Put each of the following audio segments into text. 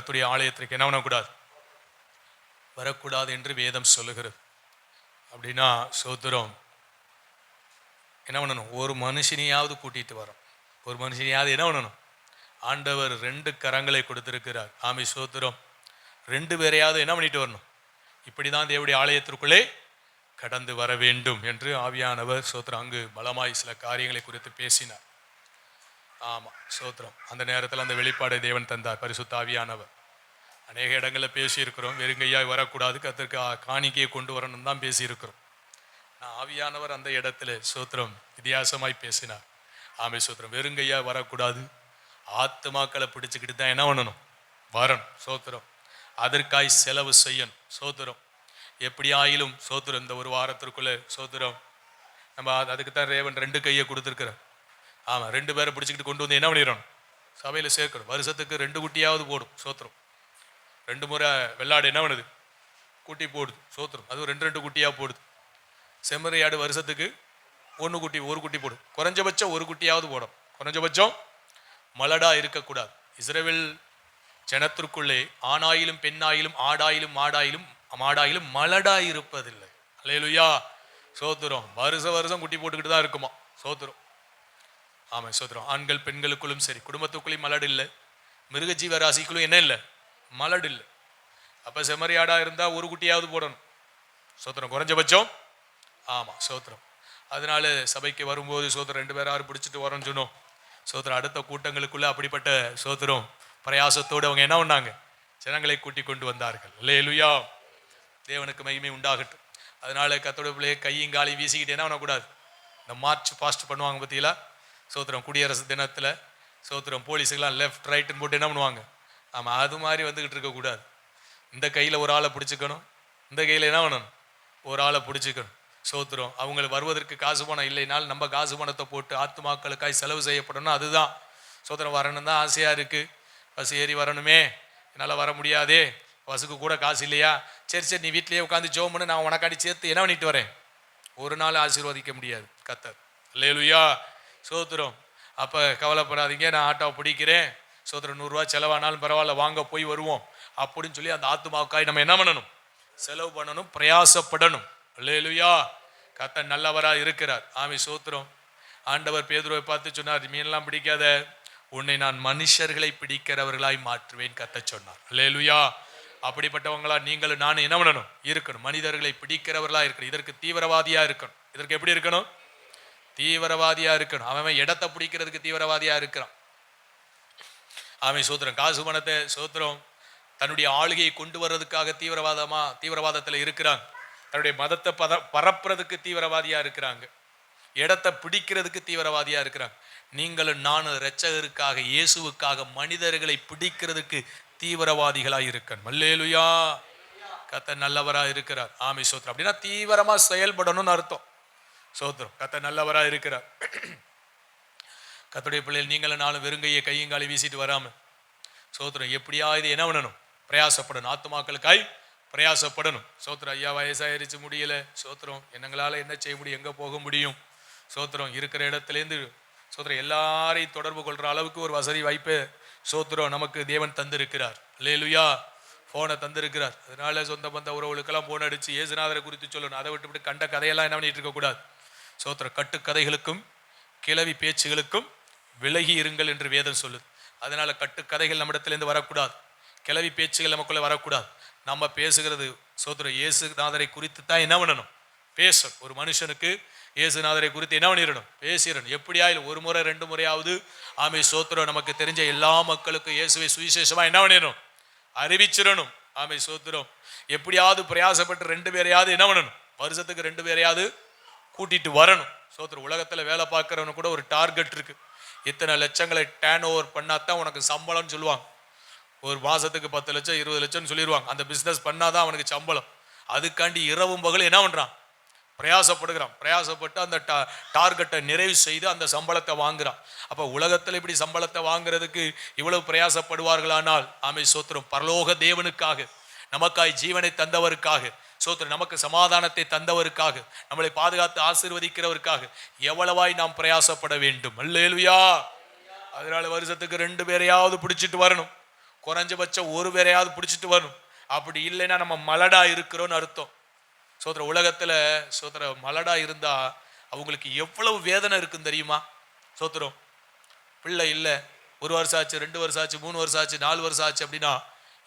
கத்துடைய ஆலயத்திற்கு என்ன பண்ணக்கூடாது? வரக்கூடாது என்று வேதம் சொல்லுகிறது. அப்படின்னா சோத்திரம் என்ன பண்ணணும்? ஒரு மனுஷனையாவது கூட்டிகிட்டு வரோம். ஒரு மனுஷனையாவது என்ன பண்ணணும்? ஆண்டவர் ரெண்டு கரங்களை கொடுத்துருக்கிறார். ஆமி சோத்திரம் ரெண்டு பேரையாவது என்ன பண்ணிட்டு வரணும்? இப்படி தான் தேவடைய ஆலயத்திற்குள்ளே கடந்து வர வேண்டும் என்று ஆவியானவர் சோத்திரம் அங்கு பலமாய் சில காரியங்களை குறித்து பேசினார். ஆமாம் சோத்திரம். அந்த நேரத்தில் அந்த வெளிப்பாடை தேவன் தந்தார் பரிசுத்தாவியானவர் அநேக இடங்களில் பேசியிருக்கிறோம். வெறுங்கையாய் வரக்கூடாது கத்திற்கு காணிக்கையை கொண்டு வரணும் தான் பேசியிருக்கிறோம். நான் ஆவியானவர் அந்த இடத்துல சோத்திரம் வித்தியாசமாய் பேசினார். ஆமை சோத்திரம். வெறுங்கையாக வரக்கூடாது. ஆத்துமாக்களை பிடிச்சிக்கிட்டு தான் என்ன பண்ணணும்? வரணும் சோத்திரம். அதற்காய் செலவு செய்யணும் சோத்திரம். எப்படி ஆயிலும் சோத்திரம் இந்த ஒரு வாரத்திற்குள்ளே சோத்திரம். நம்ம அதுக்கு தான் ரேவன் ரெண்டு கையை கொடுத்துருக்குறேன் ஆமாம் ரெண்டு பேரை பிடிச்சிக்கிட்டு கொண்டு வந்து என்ன பண்ணிடணும்? சபையில் சேர்க்கணும். வருஷத்துக்கு ரெண்டு குட்டியாவது போடும் சோத்திரம். ரெண்டு முறை வெள்ளாடு என்ன பண்ணுது? குட்டி போடுது சோத்திரம். அதுவும் ரெண்டு ரெண்டு குட்டியாக போடுது. செம்மறி ஆடு வருஷத்துக்கு ஒன்று குட்டி ஒரு குட்டி போடும். குறைஞ்சபட்சம் ஒரு குட்டியாவது போடும். குறைஞ்சபட்சம் மலடாக இருக்கக்கூடாது. இஸ்ரவேல் ஜனத்திற்குள்ளே ஆணாயிலும் பெண்ணாயிலும் ஆடாயிலும் மாடாயிலும் மாடாயிலும் மலடாக இருப்பதில்லை. அல்லேலுயா! சோத்திரம். வருஷ வருஷம் குட்டி போட்டுக்கிட்டு தான் இருக்குமா? சோத்திரம். ஆமாம் சோதரம். ஆண்கள் பெண்களுக்குள்ளும் சரி குடும்பத்துக்குள்ளேயும் மலடு இல்லை. மிருக ஜீவராசிக்குள்ளும் என்ன இல்லை? மலடு இல்லை. அப்போ செம்மறி ஆடாக இருந்தால் ஒரு குட்டியாவது போடணும். சோத்திரம் குறைஞ்சபட்சம்? ஆமாம் சோத்திரம் அதனால சபைக்கு வரும்போது சோத்திரம் ரெண்டு பேரும் ஆறு பிடிச்சிட்டு வரோம்னு சொன்னோம். சோத்திரம் அடுத்த கூட்டங்களுக்குள்ளே அப்படிப்பட்ட சோத்திரம் பிரயாசத்தோடு அவங்க என்ன பண்ணாங்க? ஜனங்களை கூட்டி கொண்டு வந்தார்கள். லேலுயா தேவனுக்கு மகிமை உண்டாகட்டும். அதனால கத்தோட பிள்ளைய கையும் காலையும் வீசிக்கிட்டு என்ன பண்ணக்கூடாது? இந்த மார்ச் பாஸ்ட் பண்ணுவாங்க பார்த்தீங்களா? சோத்திரம் குடியரசு தினத்தில் சோத்திரம் போலீஸுக்கெல்லாம் லெஃப்ட் ரைட்டுன்னு போட்டு என்ன பண்ணுவாங்க? ஆமாம் அது மாதிரி வந்துக்கிட்டு இருக்கக்கூடாது இந்த கையில் ஒரு ஆளை பிடிச்சிக்கணும். இந்த கையில் என்ன பண்ணணும்? ஒரு ஆளை பிடிச்சிக்கணும். சோத்திரம் அவங்களை வருவதற்கு காசு பணம் இல்லைனாலும் நம்ம காசு பணத்தை போட்டு ஆத்துமாக்களுக்காய் செலவு செய்யப்படணும். அதுதான். சோத்திரம் வரணும் தான் ஆசையாக இருக்குது பஸ் ஏறி வரணுமே. என்னால் வர முடியாதே. பஸ்ஸுக்கு கூட காசு இல்லையா? சரி சரி நீ வீட்டிலேயே உட்காந்து ஜோம் பண்ணு நான் உனக்காடி சேர்த்து என்ன பண்ணிட்டு வரேன்? ஒரு நாள் ஆசீர்வதிக்க முடியாது. கத்தர். இல்லையா சோத்திரம் அப்போ கவலைப்படாதீங்க நான் ஆட்டோவை பிடிக்கிறேன். சோத்திரம் நூறுரூவா செலவானாலும் பரவாயில்ல வாங்க போய் வருவோம். அப்படின்னு சொல்லி அந்த ஆத்துமாவுக்காய் நம்ம என்ன பண்ணணும்? செலவு பண்ணணும் பிரயாசப்படணும். லேலுயா கத்த நல்லவராக இருக்கிறார். ஆமி சோத்திரம் ஆண்டவர் பேதுருவை பார்த்து சொன்னார் மீன்லாம் பிடிக்காத. உன்னை நான் மனுஷர்களை பிடிக்கிறவர்களாய் மாற்றுவேன் கத்த சொன்னார். லேலுயா அப்படிப்பட்டவங்களா நீங்களும் நானும் என்ன பண்ணணும்? இருக்கணும். மனிதர்களை பிடிக்கிறவர்களா இருக்கணும். இதற்கு தீவிரவாதியா இருக்கணும். இதற்கு எப்படி இருக்கணும்? தீவிரவாதியா இருக்கணும். அவன் இடத்தை பிடிக்கிறதுக்கு தீவிரவாதியா இருக்கிறான். அவன் சூத்திரம். காசு பணத்தை சூத்திரம் தன்னுடைய ஆளுகையை கொண்டு வர்றதுக்காக தீவிரவாதமா தீவிரவாதத்தில் இருக்கிறாங்க. தன்னுடைய மதத்தை பத பரப்புறதுக்கு தீவிரவாதியா இருக்கிறாங்க. இடத்தை பிடிக்கிறதுக்கு தீவிரவாதியா இருக்கிறாங்க. நீங்களும் நானும் இரட்சகருக்காக இயேசுவுக்காக மனிதர்களை பிடிக்கிறதுக்கு தீவிரவாதிகளாக இருக்கணும். மல்லேலுயா கத்த நல்லவரா இருக்கிறார். ஆமை சோத்திரம். அப்படின்னா தீவிரமா செயல்படணும்னு அர்த்தம். சோத்திரம். கத்த நல்லவரா இருக்கிறார். கத்துடைய பிள்ளைகள் நீங்களும் நாளும் வெறுங்கையை கையும் காலை வீசிட்டு வராம சோத்திரம் எப்படியா இது என்ன பண்ணணும்? பிரயாசப்படணும். ஆத்துமாக்களுக்காய் பிரயாசப்படணும். சோத்திரம் ஐயா வயசாயிருச்சு முடியல. சோத்திரம் என்னங்களால் என்ன செய்ய முடியும்? எங்க போக முடியும்? சோத்திரம் இருக்கிற இடத்துலேருந்து சோத்திரம் எல்லாரையும் தொடர்பு கொள்கிற அளவுக்கு ஒரு வசதி வாய்ப்பு சோத்திரம் நமக்கு தேவன் தந்திருக்கிறார். லேலுயா ஃபோனை தந்திருக்கிறார். அதனால சொந்த பந்த உறவுகளுக்கெல்லாம் ஃபோன் அடிச்சு ஏசுநாதரை குறித்து சொல்லணும். அதை விட்டு விட்டு கண்ட கதையெல்லாம் என்ன பண்ணிட்டு இருக்கக்கூடாது? சோத்திர கட்டுக்கதைகளுக்கும் கிளவி பேச்சுகளுக்கும் விலகி இருங்கள் என்று வேதம் சொல்லுது. அதனால் கட்டுக்கதைகள் நம்மிடத்துலேருந்து வரக்கூடாது. கிளவி பேச்சுகள் நமக்குள்ளே வரக்கூடாது. நம்ம பேசுகிறது சோத்திர இயேசுநாதரை குறித்து தான் என்ன பண்ணணும்? பேசணும். ஒரு மனுஷனுக்கு இயேசுநாதரை குறித்து என்ன பண்ணிடணும்? பேசிடணும். எப்படியாயிலும் ஒரு முறை ரெண்டு முறையாவது ஆமை சோத்திரம் நமக்கு தெரிஞ்ச எல்லா மக்களுக்கும் இயேசுவை சுவிசேஷமாக என்ன பண்ணிடணும்? அறிவிச்சிடணும். ஆமை சோத்திரம். எப்படியாவது பிரயாசப்பட்டு ரெண்டு பேரையாவது என்ன பண்ணணும்? வருஷத்துக்கு ரெண்டு பேரையாவது கூட்டிட்டு வரணும். சோத்திரம் உலகத்தில் வேலை பார்க்குறவனு கூட ஒரு டார்கெட் இருக்கு. இத்தனை லட்சங்களை டேன் ஓவர் பண்ணாதான் உனக்கு சம்பளம்னு சொல்லுவாங்க. ஒரு மாதத்துக்கு பத்து லட்சம் இருபது லட்சம்னு சொல்லிடுவாங்க அந்த பிஸ்னஸ் பண்ணாதான் அவனுக்கு சம்பளம். அதுக்காண்டி இரவும் பகலும் என்ன பண்ணுறான் பிரயாசப்படுகிறான். பிரயாசப்பட்டு அந்த டா- டார்கெட்டை நிறைவு செய்து அந்த சம்பளத்தை வாங்குகிறான் அப்போ உலகத்தில் இப்படி சம்பளத்தை வாங்குறதுக்கு இவ்வளவு பிரயாசப்படுவார்களானால் ஆமை சோத்திரம் பரலோக தேவனுக்காக நமக்காய் ஜீவனை தந்தவருக்காக சோத்திரம் நமக்கு சமாதானத்தை தந்தவருக்காக நம்மளை பாதுகாத்து ஆசீர்வதிக்கிறவருக்காக எவ்வளவாய் நாம் பிரயாசப்பட வேண்டும். அல்லேலுயா! அதனால வருஷத்துக்கு ரெண்டு பேரையாவது பிடிச்சிட்டு வரணும். குறைஞ்சபட்சம் ஒரு பேரையாவது பிடிச்சிட்டு வரணும். அப்படி இல்லைன்னா நம்ம மலடா இருக்கிறோம்னு அர்த்தம். சோதர உலகத்தில் சோதர மலடா இருந்தா அவங்களுக்கு எவ்வளவு வேதனை இருக்குன்னு தெரியுமா? சோத்திரம் பிள்ளை இல்லை. ஒரு வருஷம் ஆச்சு ரெண்டு வருஷம் ஆச்சு மூணு வருஷம் ஆச்சு நாலு வருஷம் ஆச்சு அப்படின்னா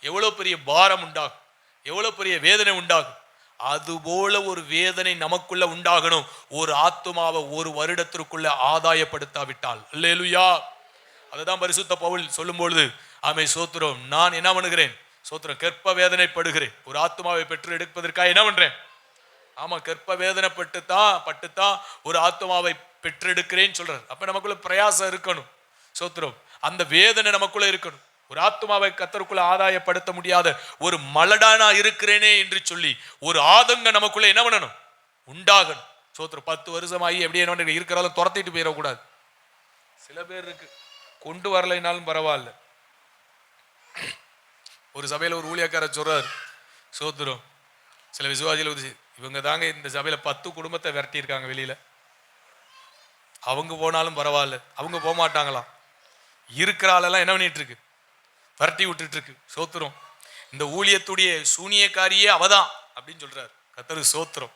எவ்வளோ பெரிய பாரம் உண்டாகும் எவ்வளோ பெரிய வேதனை உண்டாகும். அதுபோல ஒரு வேதனை நமக்குள்ள உண்டாகணும். ஒரு ஆத்துமாவை ஒரு வருடத்திற்குள்ள ஆதாயப்படுத்தாவிட்டால். இல்லையா அதுதான் பரிசுத்த பவுல் சொல்லும் பொழுது ஆமை சோத்திரம் நான் என்ன பண்ணுகிறேன்? சோத்திரம் கற்ப வேதனைப்படுகிறேன் ஒரு ஆத்மாவை பெற்று எடுப்பதற்காக என்ன பண்றேன்? ஆமா கற்ப வேதனைப்பட்டு தான் பட்டு தான் ஒரு ஆத்மாவை பெற்றெடுக்கிறேன்னு சொல்றாரு. அப்ப நமக்குள்ள பிரயாசம் இருக்கணும் சோத்திரம். அந்த வேதனை நமக்குள்ள இருக்கணும். ஒரு ஆத்மாவை கத்தருக்குள்ள ஆதாயப்படுத்த முடியாத ஒரு மலடானா இருக்கிறேனே என்று சொல்லி ஒரு ஆதங்க நமக்குள்ள என்ன பண்ணணும்? உண்டாகணும். சோத்திர பத்து வருஷமாகி எப்படி என்ன இருக்கிறாலும் துரத்திட்டு போயிடக்கூடாது. சில பேர் இருக்கு. கொண்டு வரலைனாலும் பரவாயில்ல. ஒரு சபையில ஒரு ஊழியக்காரர் சொல்றாரு சோத்திரம் சில விசுவாசிகள் இவங்க தாங்க இந்த சபையில பத்து குடும்பத்தை விரட்டியிருக்காங்க வெளியில. அவங்க போனாலும் பரவாயில்ல. அவங்க போக மாட்டாங்களாம் இருக்கிற ஆளெல்லாம் என்ன பண்ணிட்டு இருக்கு? விரட்டி விட்டுட்டு இருக்கு சோத்திரம். இந்த ஊழியத்துடைய சூனியக்காரியே அவதான் அப்படின்னு சொல்றாரு. கத்தரு சோத்திரம்.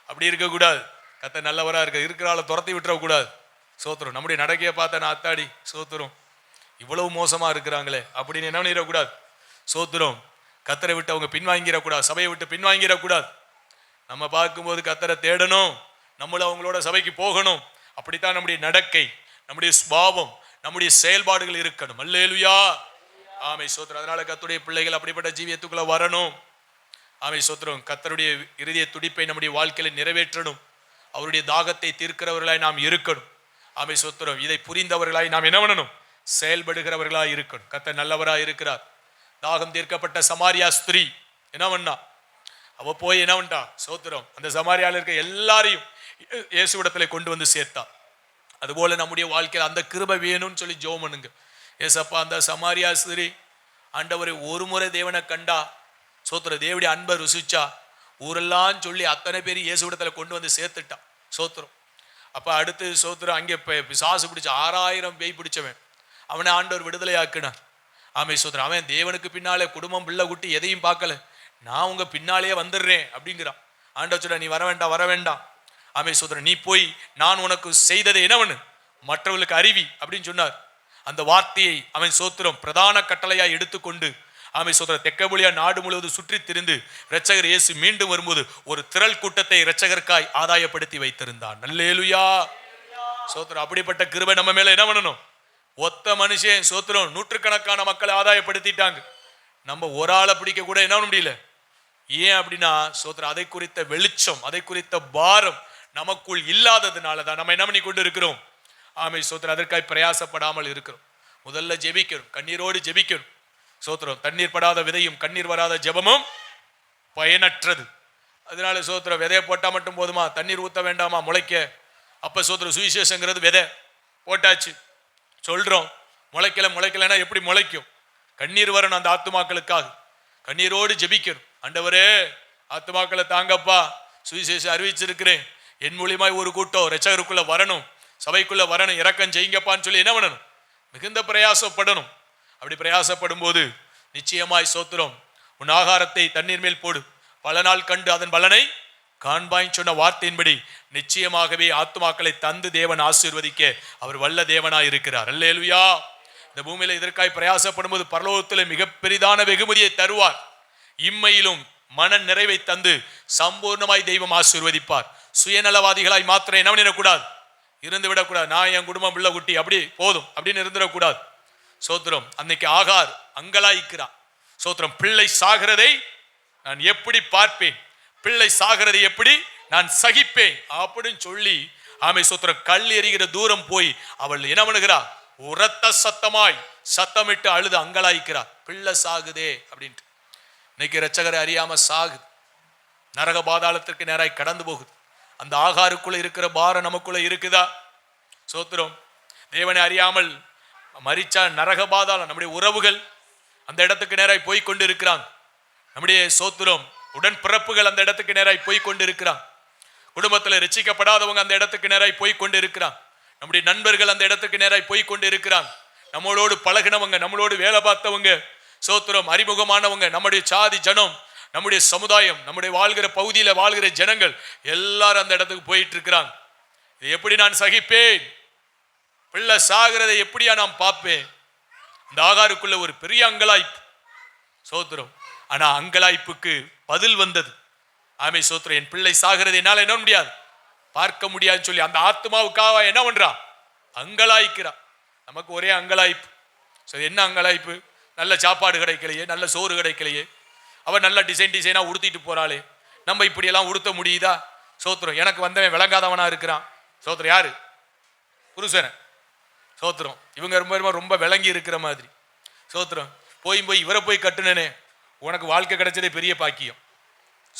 அப்படி இருக்கக்கூடாது. கத்த நல்லவராக இருக்க இருக்கிற ஆளை துரத்தி விட்டுறக்கூடாது. சோத்திரம். நம்முடைய நடக்கையை பார்த்த நான் அத்தாடி சோத்திரம். இவ்வளவு மோசமாக இருக்கிறாங்களே அப்படின்னு என்ன பண்ணிடக்கூடாது? சோத்திரம். கத்தரை விட்டு அவங்க பின்வாங்கிடக்கூடாது. சபையை விட்டு பின்வாங்கிடக்கூடாது. நம்ம பார்க்கும்போது கத்தரை தேடணும். நம்மளும் அவங்களோட சபைக்கு போகணும். அப்படித்தான் நம்முடைய நடக்கை நம்முடைய சுபாவம் நம்முடைய செயல்பாடுகள் இருக்கணும். அல்லேலுயா. ஆமை சோத்திரம் அதனால கத்துடைய பிள்ளைகள் அப்படிப்பட்ட ஜீவியத்துக்குள்ள வரணும். ஆமை சோத்திரம் கத்தருடைய இறுதிய துடிப்பை நம்முடைய வாழ்க்கையில நிறைவேற்றணும். அவருடைய தாகத்தை தீர்க்கிறவர்களாய் நாம் இருக்கணும். ஆமை சோத்திரம் இதை புரிந்தவர்களாய் நாம் என்ன பண்ணணும்? செயல்படுகிறவர்களாய் இருக்கணும். கத்த நல்லவராய் இருக்கிறார். தாகம் தீர்க்கப்பட்ட சமாரியா ஸ்திரீ. என்ன பண்ணா? அவ போய் என்ன பண்ணிட்டா? சோத்திரம் அந்த சமாரியால இருக்க எல்லாரையும் இயே- கொண்டு வந்து சேர்த்தா. அதுபோல் நம்முடைய வாழ்க்கையில் அந்த கிருபை வேணும்னு சொல்லி ஜோம் பண்ணுங்க. ஏசப்பா அந்த சமாரியா சிறி ஆண்டவரை ஒரு முறை தேவனை கண்டா சோத்திர தேவடைய அன்பை ருசிச்சா ஊரெல்லாம் சொல்லி அத்தனை பேர் இயேசுவிடத்துல கொண்டு வந்து சேர்த்துட்டான் சோத்திரம். அப்போ அடுத்து சோத்திரம் அங்கே இப்போ பிசாசு பிடிச்ச ஆறாயிரம் பேய் பிடிச்சவன். அவனை ஆண்டவர் விடுதலை ஆக்கினார் ஆமை சோத்திரம் அவன் தேவனுக்கு பின்னாலே குடும்பம் பிள்ளை குட்டி எதையும் பார்க்கல. நான் உங்கள் பின்னாலேயே வந்துடுறேன் அப்படிங்கிறான். ஆண்டவர் சொல்ல நீ வர வேண்டாம் வர வேண்டாம். ஆமே சோதரன் நீ போய் நான் உனக்கு செய்ததை என்னவனு மற்றவர்களுக்கு அறிவி அப்படின்னு சொன்னார். அந்த வார்த்தையை அவன் சோத்திரம் பிரதான கட்டளையாய் எடுத்துக்கொண்டு ஆமை சோதர தெக்கபுலியா நாடு முழுவதும் சுற்றி திரிந்து இரட்சகர் இயேசு மீண்டும் வரும்போது ஒரு திரள் கூட்டத்தை இரட்சகருக்காய் ஆதாயப்படுத்தி வைத்திருந்தான். நல்லேலுயா சோத்திரம் அப்படிப்பட்ட கிருபை நம்ம மேல என்ன பண்ணணும்? ஒத்த மனுஷன் சோத்திரம் நூற்றுக்கணக்கான மக்களை ஆதாயப்படுத்திட்டாங்க. நம்ம ஒரு ஆளை பிடிக்க கூட என்ன பண்ண முடியல? ஏன் அப்படின்னா சோத்திரம் அதை குறித்த வெளிச்சம் அதை குறித்த பாரம் நமக்குள் இல்லாததுனால தான் நம்ம என்ன பண்ணி கொண்டு இருக்கிறோம் ஆமை சோத்திரம் அதற்காய் பிரயாசப்படாமல் இருக்கிறோம். முதல்ல ஜெபிக்கணும். கண்ணீரோடு ஜெபிக்கணும். சோத்திரம் தண்ணீர் படாத விதையும் கண்ணீர் வராத ஜெபமும் பயனற்றது. அதனால சோத்திரம் விதையை போட்டால் மட்டும் போதுமா? தண்ணீர் ஊற்ற வேண்டாமா? முளைக்க. அப்போ சோத்திரம் சுவிசேஷங்கிறது விதை. போட்டாச்சு. சொல்கிறோம் முளைக்கல முளைக்கலைன்னா எப்படி முளைக்கும்? கண்ணீர் வரணும் அந்த ஆத்துமாக்களுக்காக. கண்ணீரோடு ஜெபிக்கணும். அண்டவரே ஆத்துமாக்களை தாங்கப்பா. சுவிசேஷம் அறிவிச்சிருக்கிறேன். என் மூலியமாய் ஒரு கூட்டம் ரச்சகருக்குள்ள வரணும் சபைக்குள்ள வரணும் இறக்கம் செய்யுங்கப்பான்னு சொல்லி என்ன பண்ணணும்? மிகுந்த பிரயாசப்படணும். அப்படி பிரயாசப்படும் போது நிச்சயமாய் சோத்திரம் உன் ஆகாரத்தை தண்ணீர் மேல் போடு. பல நாள் கண்டு அதன் பலனை காண்பாய் சொன்ன வார்த்தையின்படி நிச்சயமாகவே ஆத்மாக்களை தந்து தேவன் ஆசீர்வதிக்க அவர் வல்ல தேவனாய் இருக்கிறார். அல்லேலுயா. இந்த பூமியில இதற்காய் பிரயாசப்படும் போது பரலோகத்தில் மிக பெரிதான வெகுமதியை தருவார். இம்மையிலும் மன நிறைவை தந்து சம்பூர்ணமாய் தெய்வம் ஆசீர்வதிப்பார். சுயநலவாதிகளாய் மாத்திரம் என்ன பண்ணிடக்கூடாது இருந்து விடக்கூடாது. நான் என் குடும்பம் பிள்ளை குட்டி அப்படி போதும். அப்படின்னு இருந்துடக்கூடாது. சோத்திரம் அன்னைக்கு ஆகார் அங்கலாய்க்கிறான் சோத்திரம் பிள்ளை சாகிறதை நான் எப்படி பார்ப்பேன்? பிள்ளை சாகிறதை எப்படி நான் சகிப்பேன்? அப்படின்னு சொல்லி ஆமை சோத்திரம் கல் எறிகிற தூரம் போய் அவள் என்ன பண்ணுகிறா உரத்த சத்தமாய் சத்தமிட்டு அழுது அங்கலாய்க்கிறார். பிள்ளை சாகுதே அப்படின்ட்டு. இன்னைக்கு ரச்சகரை அறியாம சாகுது. நரக பாதாளத்திற்கு நேராய் கடந்து போகுது. அந்த ஆகாருக்குள்ள இருக்கிற பாரம் நமக்குள்ள இருக்குதா? சோத்திரம் தேவனை அறியாமல் மறிச்சா நரக பாதாளம் நம்முடைய உறவுகள் அந்த இடத்துக்கு நேராய் போய் கொண்டு இருக்கிறாங்க நம்முடைய சோத்திரம் உடன் பிறப்புகள் அந்த இடத்துக்கு நேராய் போய் கொண்டு இருக்கிறான் குடும்பத்தில் ரசிக்கப்படாதவங்க அந்த இடத்துக்கு நேராய் போய் கொண்டு இருக்கிறான் நம்முடைய நண்பர்கள் அந்த இடத்துக்கு நேராய் போய் கொண்டு இருக்கிறாங்க நம்மளோடு பழகினவங்க நம்மளோடு வேலை பார்த்தவங்க சோத்திரம் அறிமுகமானவங்க நம்முடைய சாதி ஜனம் நம்முடைய சமுதாயம் நம்முடைய வாழ்கிற பகுதியில் வாழ்கிற ஜனங்கள் எல்லாரும் அந்த இடத்துக்கு போயிட்டு இருக்கிறாங்க இதை எப்படி நான் சகிப்பேன்? பிள்ளை சாகிறதை எப்படியா நான் பார்ப்பேன்? இந்த ஆகாருக்குள்ள ஒரு பெரிய அங்கலாய்ப்பு. சோத்திரம். ஆனா அங்கலாய்ப்புக்கு பதில் வந்தது. ஆமை சோத்திரம் என் பிள்ளை சாகிறது என்னால் என்ன முடியாது. பார்க்க முடியாதுன்னு சொல்லி அந்த ஆத்மாவுக்காக என்ன பண்றான் அங்கலாய்க்கிறா. நமக்கு ஒரே அங்கலாய்ப்பு. சரி என்ன அங்கலாய்ப்பு? நல்ல சாப்பாடு கிடைக்கலையே நல்ல சோறு கிடைக்கலையே. அவன் நல்ல டிசைன் டிசைனாக உடுத்திட்டு போறாளே. நம்ம இப்படியெல்லாம் உடுத்த முடியுதா? சோத்திரம். எனக்கு வந்தவன் விளங்காதவனா இருக்கிறான். சோத்திரம் யார்? புருஷனை. சோத்திரம். இவங்க ரொம்ப ரொம்ப ரொம்ப விளங்கி இருக்கிற மாதிரி. சோத்திரம் போய் போய் இவரை போய் கட்டுனேனே. உனக்கு வாழ்க்கை கிடைச்சதே பெரிய பாக்கியம்.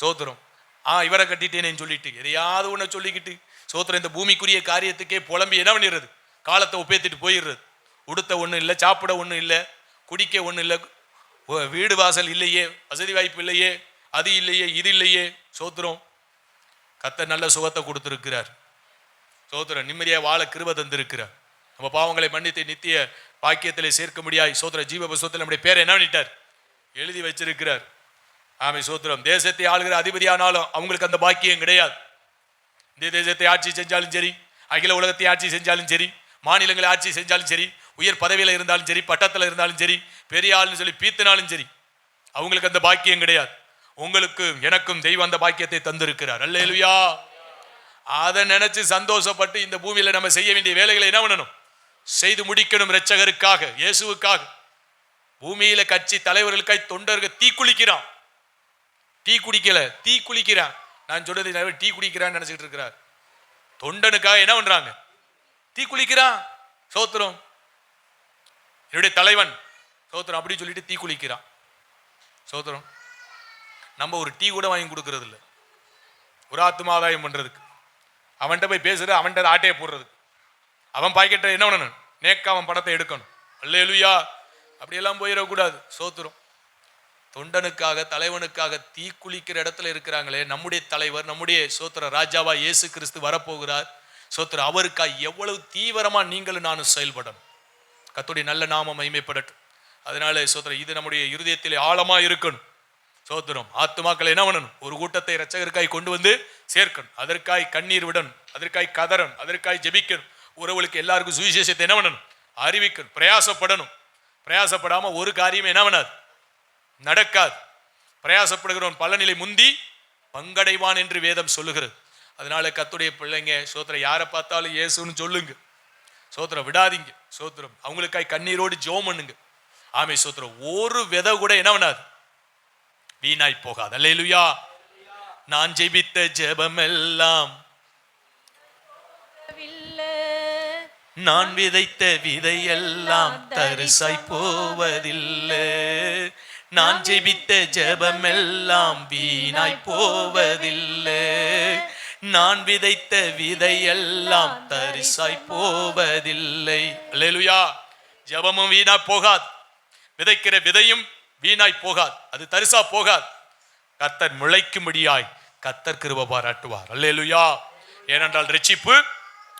சோத்திரம் ஆ இவரை கட்டிட்டேனேன்னு சொல்லிட்டு எதையாவது ஒன்று சொல்லிக்கிட்டு சோத்திரம் இந்த பூமிக்குரிய காரியத்துக்கே புலம்பி என்ன பண்ணிடுறது? காலத்தை ஒப்பேத்திட்டு போயிடுறது. உடுத்த ஒன்றும் இல்லை சாப்பிட ஒன்றும் இல்லை குடிக்க ஒன்றும் இல்லை வீடு வாசல் இல்லையே வசதி வாய்ப்பு இல்லையே அது இல்லையே இது இல்லையே. சோத்திரம் கத்த நல்ல சுகத்தை கொடுத்துருக்கிறார். சோத்திரம் நிம்மதியாக வாழ கிருப தந்திருக்கிறார். நம்ம பாவங்களை மன்னித்து நித்திய பாக்கியத்திலே சேர்க்க முடியாய் சோத்திர ஜீவ புஸ்தகத்தில் நம்முடைய பேரை என்ன பண்ணிட்டார்? எழுதி வச்சிருக்கிறார். ஆமை சோத்திரம் தேசத்தை ஆளுகிற அதிபதியானாலும் அவங்களுக்கு அந்த பாக்கியம் கிடையாது. இந்த தேசத்தை ஆட்சி செஞ்சாலும் சரி அகில உலகத்தை ஆட்சி செஞ்சாலும் சரி மாநிலங்களை ஆட்சி செஞ்சாலும் சரி உயர் பதவியில் இருந்தாலும் சரி பட்டத்தில் இருந்தாலும் சரி பெரிய ஆள்னு சொல்லி பீத்தினாலும் சரி அவங்களுக்கு அந்த பாக்கியம் கிடையாது. உங்களுக்கு எனக்கும் தெய்வம் அந்த பாக்கியத்தை தந்திருக்கிறார். அல்லேலுயா. அதை நினைச்சு சந்தோஷப்பட்டு இந்த பூமியில நம்ம செய்ய வேண்டிய வேலைகளை என்ன பண்ணணும்? செய்து முடிக்கணும் ரச்சகருக்காக இயேசுவுக்காக. பூமியில கட்சி தலைவர்களுக்காய் தொண்டர்கள் தீ குளிக்கிறான். டீ குடிக்கல தீ குளிக்கிறான். நான் சொல்றது டீ குடிக்கிறான்னு நினைச்சிட்டு இருக்கிறார். தொண்டனுக்காக என்ன பண்றாங்க? தீ குளிக்கிறான். சோத்திரம். என்னுடைய தலைவன் சோத்திரம் அப்படி சொல்லிட்டு தீ குளிக்கிறான். சோத்திரம் நம்ம ஒரு டீ கூட வாங்கி கொடுக்கறது இல்லை ஒரு ஆத்மாதாயம் பண்ணுறதுக்கு அவன்கிட்ட போய் பேசுறது அவன்கிட்ட ஆட்டையை போடுறதுக்கு. அவன் பாக்கெட்டை என்ன பண்ணணும்? நேக்க அவன் படத்தை எடுக்கணும். அல்லேலுயா! அப்படியெல்லாம் போயிடக்கூடாது. சோத்திரம் தொண்டனுக்காக தலைவனுக்காக தீக்குளிக்கிற இடத்துல இருக்கிறாங்களே நம்முடைய தலைவர் நம்முடைய சோத்திர ராஜாவா இயேசு கிறிஸ்து வரப்போகிறார். சோத்திர அவருக்காக எவ்வளவு தீவிரமா நீங்களும் நானும் செயல்படணும். கத்துடைய நல்ல நாமம் மகிமைப்படட்டும். அதனால சோதரம் இது நம்முடைய இருதயத்தில் ஆழமா இருக்கணும். சோதரம் ஆத்துமாக்களை என்ன பண்ணணும்? ஒரு கூட்டத்தை இரட்சகருக்காய் கொண்டு வந்து சேர்க்கணும். அதற்காய் கண்ணீர் விடணும். அதற்காய் கதறணும். அதற்காய் ஜெபிக்கணும். உறவுகளுக்கு எல்லாருக்கும் சுவிசேஷத்தை என்ன பண்ணணும்? அறிவிக்கணும். பிரயாசப்படணும். பிரயாசப்படாமல் ஒரு காரியமே என்ன பண்ணாது? நடக்காது. பிரயாசப்படுகிறவன் பலநிலை முந்தி பங்கடைவான் என்று வேதம் சொல்லுகிறது. அதனால கத்துடைய பிள்ளைங்க சோத்திரம் யாரை பார்த்தாலும் இயேசுன்னு சொல்லுங்க. சோத்திரம் விடாதீங்க. சோத்திரம். அவங்களுக்காய் கண்ணீரோடு ஜோம் பண்ணுங்க. ஆமை சோத்திரம். ஒரு விதை கூட என்ன பண்ணாது? வீணாய் போகாது. அல்லேலுயா. நான் ஜெபித்த ஜெபமெல்லாம் நான் விதைத்த விதை எல்லாம் தரிசாய் போவதில்லை. நான் ஜெபித்த ஜெபமெல்லாம் வீணாய் போவதில்லை. நான் விதைத்த விதையெல்லாம் தரிசாய் போவதில்லை. அல்லேலுயா ஜெபமும் வீணாய் போகாது. விதைக்கிற விதையும் வீணாய் போகாது. அது தரிசா போகாது. கர்த்தர் முளைக்கும்படியாய் கர்த்தர் கிருப பாராட்டுவார். அல்லேலுயா ஏனென்றால் ரட்சிப்பு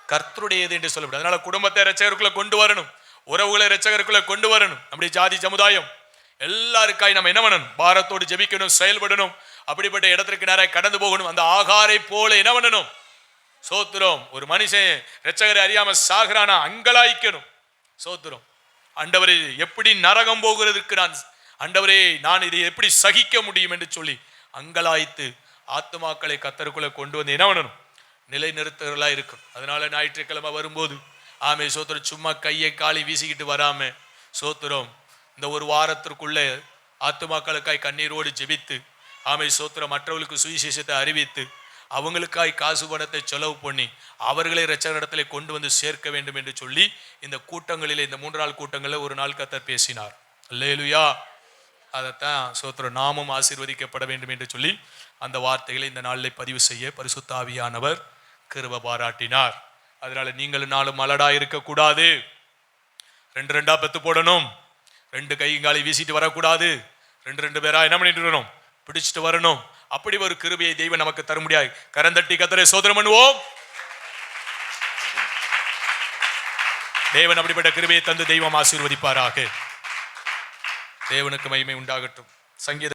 கர்த்தருடையது என்று சொல்லப்படும் அதனால குடும்பத்தை ரட்சகருக்குள்ள கொண்டு வரணும். உறவுகளை ரட்சகருக்குள்ள கொண்டு வரணும். நம்முடைய ஜாதி சமுதாயம் எல்லாருக்காய் நம்ம என்ன பண்ணணும்? பாரத்தோடு ஜெபிக்கணும் செயல்படணும். அப்படிப்பட்ட இடத்திற்கு நேராக கடந்து போகணும். அந்த ஆகாரை போல என்ன பண்ணணும்? சோத்துறோம் ஒரு மனுஷன் ரச்சகரை அறியாம சாகிறானா? அங்கலாய்க்கணும். சோத்துரும். அண்டவரை எப்படி நரகம் போகிறதுக்கு நான் அண்டவரே நான் இதை எப்படி சகிக்க முடியும் என்று சொல்லி அங்கலாய்த்து ஆத்துமாக்களை கத்தருக்குள்ள கொண்டு வந்து என்ன பண்ணணும்? நிலைநிறுத்தர்களாக இருக்கும் அதனால ஞாயிற்றுக்கிழமை வரும்போது ஆமே சோத்திரம் சும்மா கையை காலி வீசிக்கிட்டு வராம சோத்திரம் இந்த ஒரு வாரத்திற்குள்ளே ஆத்துமாக்களுக்காய் கண்ணீரோடு ஜெபித்து ஆமை சோத்திரம் மற்றவர்களுக்கு சுவிசேஷத்தை அறிவித்து அவங்களுக்காய் காசு பணத்தை செலவு பண்ணி அவர்களை நடத்தலை கொண்டு வந்து சேர்க்க வேண்டும் என்று சொல்லி இந்த கூட்டங்களிலே இந்த மூன்று நாள் கூட்டங்களில் ஒரு நாள் கத்தர் பேசினார். லேலுயா அதைத்தான் சோத்திரம் நாமும் ஆசீர்வதிக்கப்பட வேண்டும் என்று சொல்லி அந்த வார்த்தைகளை இந்த நாளில் பதிவு செய்ய பரிசுத்தாவியானவர் கிருப பாராட்டினார். அதனால நீங்களும் நாளும் மலடா இருக்கக்கூடாது. ரெண்டு ரெண்டா பெத்து போடணும். ரெண்டு கைங்காலை வீசிட்டு வரக்கூடாது. ரெண்டு ரெண்டு பேரா என்ன பண்ணிட்டு வரணும் பிடிச்சிட்டு வரணும். அப்படி ஒரு கிருபையை தெய்வம் நமக்கு தர முடியாது கரந்தட்டி கத்தரை சோதனம் பண்ணுவோம். தேவன் அப்படிப்பட்ட கிருபையை தந்து தெய்வம் ஆசீர்வதிப்பாராக. தேவனுக்கு மகிமை உண்டாகட்டும். சங்கீத